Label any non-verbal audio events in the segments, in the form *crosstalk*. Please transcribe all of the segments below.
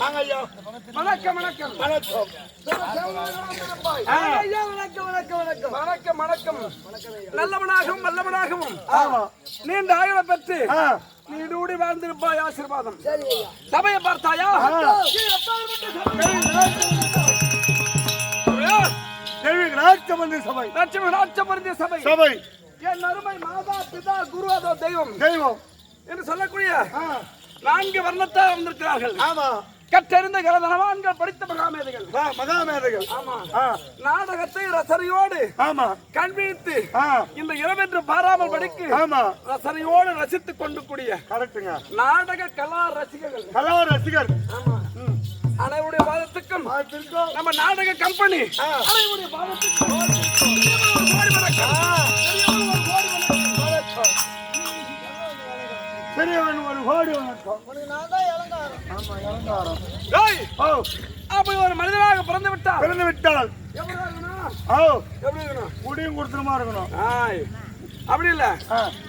வாங்க ஐயா வணக்கம் வணக்கம். வணக்கம். வணக்கம் வணக்கம் நல்லவனாகவும் வல்லவனாகவும் ஆமா நீண்ட ஆயுள பெற்று நீடூடி வாழ்ந்திருப்பாய் ஆசீர்வாதம். சபையை பார்த்தாயா? சபை. லட்சுமி ராட்சபருந்திய சபை. சபை. என் அருமை மாதா பிதா குரு அதோ தெய்வம். தெய்வம். என்று சொல்லக்கூடிய நான்கு வர்ணத்தார் வந்திருக்கிறார்கள் ஆமா. கற்றறிந்த கலதனவான்கள் படித்த மகாமேதைகள். மகாமேதைகள். ஆமா. நாடகத்தை ரசனையோடு ஆமா. கண்விழித்து இந்த இரவென்று பாராமல் படிக்கு ஆமா. ரசனையோடு ரசித்துக் கொண்டு கூடிய கரெக்டுங்க. நாடக கலா ரசிகர்கள். கலா ரசிகர். ஆமா. அனைவருடைய பாதத்துக்கும் நம்ம நாடக கம்பெனி. அனைவருடைய பாதத்துக்கும். பெரியவன் ஒரு கோடி வணக்கம். ஆமா இளங்காரம் ஏய், ஓ. அப்படி ஒரு மனிதனாக பிறந்து விட்டார் பிறந்து விட்டால். எப்படி இருக்கணும்? ஓ. எப்படி இருக்கணும் குடியும் கொடுத்துருமா இருக்கணும். ஆய், அப்படி இல்ல?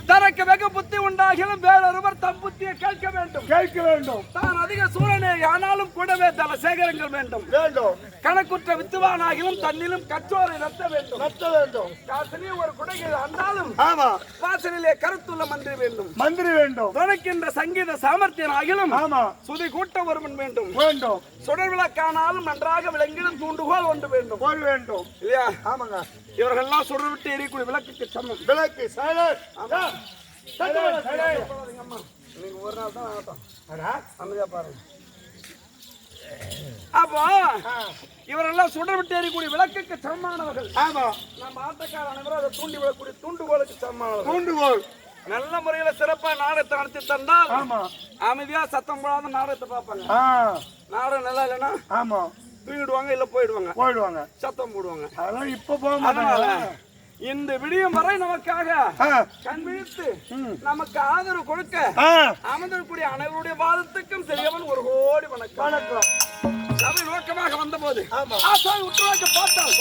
தனக்கு வெகு புத்தி உண்டாகிலும் வேறொருவர் தம் புத்தியை கேட்க வேண்டும். கேட்க வேண்டும். தான் அதிக சூழனே ஆனாலும் கூடவே தல சேகரங்கள் வேண்டும். வேண்டும். கணக்குற்ற வித்துவானாகிலும் தன்னிலும் கற்றோரை நடத்த வேண்டும். நடத்த வேண்டும். காசிலே ஒரு குடைகள் அண்டாலும் ஆமா. வாசலிலே கருத்துள்ள மந்திரி வேண்டும். மந்திரி வேண்டும். துணைக்கின்ற சங்கீத சாமர்த்தியன் ஆகிலும் ஆமா. சுதி கூட்ட ஒருவன் வேண்டும். வேண்டும். சுடர் விளக்கானாலும் நன்றாக விளங்கிடும் தூண்டுகோல் ஒன்று வேண்டும். வேண்டும். இல்லையா? ஆமாங்க. இவர்கள்லாம் சுடர் விட்டு எரியக்கூடிய விளக்குக்கு சமம். விளக்கு சைலர் நீங்க ஒரு நாள் தான் ஆகட்டும். அமைதியா பாருங்க. அப்போ இவரெல்லாம் சுடர் விட்டு எரியக்கூடிய விளக்குக்கு சமமானவர்கள். ஆமா. நம்ம ஆட்டக்கார அனைவரும் அதை தூண்டி விடக்கூடிய தூண்டுகோலுக்கு சமமானவர்கள். தூண்டுகோல். நல்ல முறையில சிறப்பா நாடகத்தை நடத்தி தந்தால் ஆமா. அமைதியா சத்தம் போடாத நாடகத்தை பார்ப்பாங்க. நாடகம் நல்லா இல்லைன்னா ஆமா. தூங்கிடுவாங்க இல்ல போயிடுவாங்க. போயிடுவாங்க. சத்தம் போடுவாங்க. அதெல்லாம் இப்ப போக மாட்டாங்க. இந்த விடியும் வரை நமக்காக கண் விழித்து. நமக்கு ஆதரவு கொடுக்க அமர்ந்திருக்கூடிய அனைவருடைய வாதத்துக்கும் தெரியவன் ஒரு கோடி வணக்கம். வணக்கம். சபை நோக்கமாக வந்தபோது ஆமா. ஆசாமி உற்றுவாக்க பார்த்தால்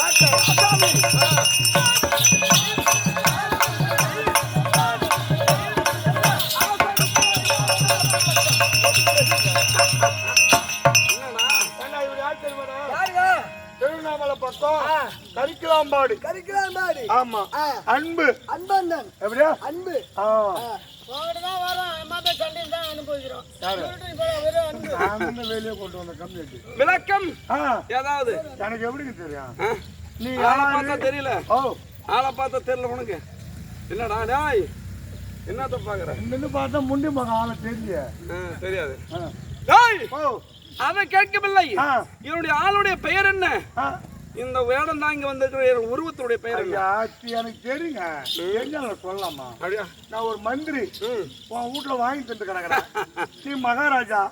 திருவண்ணாமலை பக்கம் கரிக்கலாம்பாடி. கறிக்கலாம்பாடி ஆமா. அன்பு. அன்பந்தன் எப்படியா? அன்பு. ஆ, தான் வரோம். மாதா சண்டையில் தான் அனுபவிக்கிறோம். யாரு? சொல்லிட்டு இப்போ வெறும் அன்பு. விளக்கம்? ஏதாவது? எனக்கு எப்படி தெரியும்? நீ ஆளை? பார்த்தா தெரியல. ஓ. ஆளை பார்த்தா தெரியல உனக்கு. என்னடா டேய். என்னத்த பாக்குற இங்கிருந்து பார்த்தா முண்டி மகன் ஆளை தெரியல தெரியாது. அதை கேட்கவில்லை. ஆ. இவனுடைய ஆளுடைய பெயர் என்ன? இந்த வேடம் தான் இங்க வந்திருக்கிற உருவத்துடைய பெயர் எனக்கு தெரியுங்க. தெரிஞ்சாலும் சொல்லலாமா? நான் ஒரு மந்திரி. உன் வீட்டுல வாங்கி தந்து கிடக்குறேன் நீ *laughs* மகாராஜா?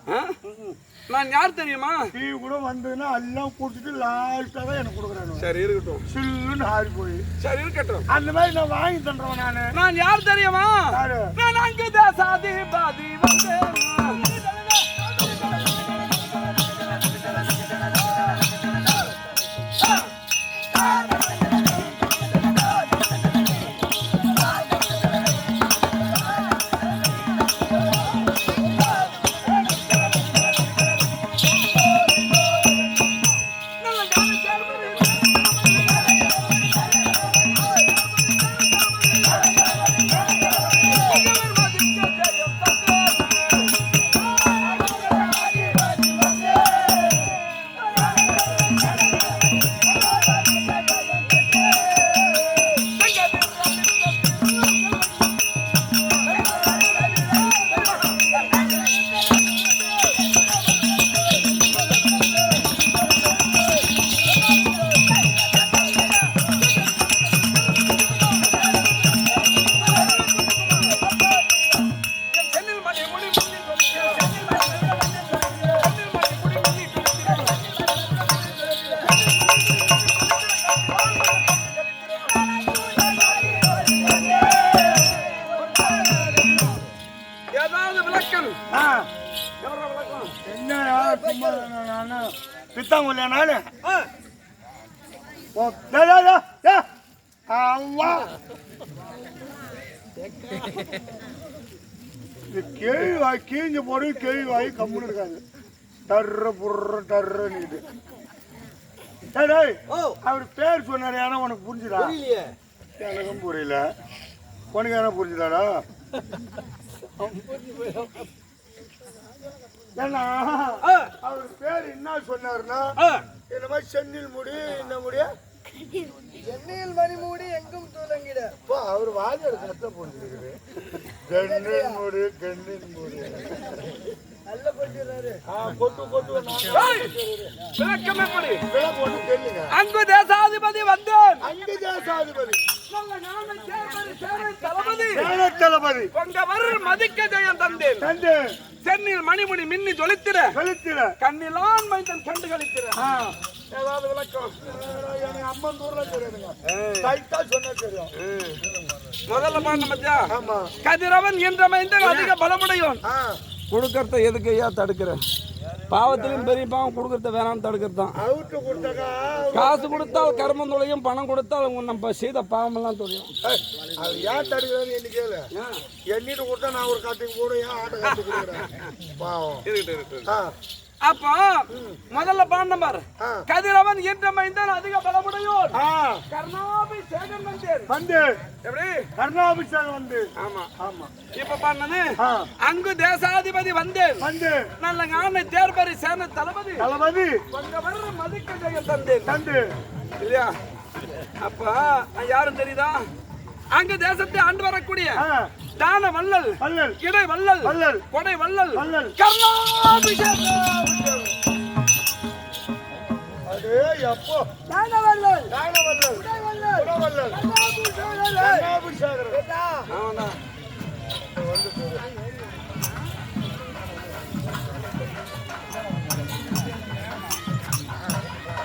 நான் யார் தெரியுமா? டீ கூட வந்ததுன்னா எல்லாம் கூட்டிட்டு லாஸ்டா தான் எனக்கு கொடுக்குறேன். சரி இருக்கட்டும். சில்லுன்னு ஆறி போய் சரி இருக்கட்டும். அந்த மாதிரி நான் வாங்கி தந்துறவன் நானு. நான் யார் தெரியுமா? சும்மா நானு. அவ்வா. இந்த கேள்வி வாய் கீஞ்ச போது கேள்வி வாய் கம்முன்னு இருக்காது. டர்ற புர்ற டர்றன்னு இது அவர் பேர் சொன்னாரு யாரும் உனக்கு புரிஞ்சுதா? எனக்கும் புரியல. உனக்கு யாரும் புரிஞ்சுதாடா? ஏன்னா அவர் பேர் என்ன சொன்னாருன்னா ஆ. இந்த மாதிரி சென்னில் முடி இந்த முடிய எண்ணெயில் மணி மூடி எங்கும் துலங்கிட. அப்பா அவர் வாஜர் கத்த போட்டுருக்குது கண்ணின் முடி கண்ணின் முடி நல்ல போட்டுறாரு ஆ கொட்டு கொட்டு விளக்கம் எப்படி அங்கு தேசாதிபதி. வந்தேன் அங்க தேசாதிபதி தளபதி பொங்கவர் மதிக்க ஜெயம் தந்தேன் கண்டு சென்னில் மணிமுடி மின்னி ஜொலித்திட. கழுத்தில கண்ணிலான் மைந்தன் கண்டு கழித்திட ஆ. ஏதாவது விளக்கம்? எனக்கு அம்மன் தூர்ல தெரியாதுங்க டைட்டா சொன்னா தெரியும். முதல்ல பாருங்க மத்தியா ஆமா. கதிரவன் என்ற மைந்தன் அதிக பலமுடையோன் கொடுக்கறத எதுக்கு ஐயா தடுக்கிற? பாவத்திலும் பெரிய பாவம் கொடுக்கறத வேணாம்னு தடுக்கிறது தான் காசு கொடுத்தால் கர்மம் தொலையும் பணம் கொடுத்தால் உங்க நம்ம செய்த பாவமெல்லாம் தொலையும். ஏய், அது ஏன் தடுக்கிறான்னு என்ன கேளு. எண்ணிட்டு கொடுத்தா நான் ஒரு கட்டுக்கு போட ஏன் ஆட்டை கட்டு கொடுக்குறேன்? *laughs* பாவம். அப்போ முதல்ல பாண்ட பாரு. கதிரவன் என்ற மைந்தன் அதிக பலமுடையோன் ஆ. கர்ணாபி சேகன் வந்தேன். வந்து எப்படி? கருணாபிஷேகம் வந்து ஆமா. ஆமா. இப்ப பண்ணது ஆ. அங்கு தேசாதிபதி வந்தேன். வந்து நல்ல ஞான தேர்பரி சேன தளபதி. தளபதி. பங்கவர் மதிக்க ஜெயம் தந்தேன். தந்து இல்லையா? அப்ப யாரும் தெரியுதா? அங்கு தேசத்தை ஆண்டு வரக்கூடிய ஆ. தான வள்ளல் வள்ளல். இடை வள்ளல் வள்ளல். கொடை வள்ளல் வள்ளல். கர்ணாபிஷேகம் அடே எப்போ தான வல்லல் தான வள்ளல். வல்லல் ஆமாண்ணா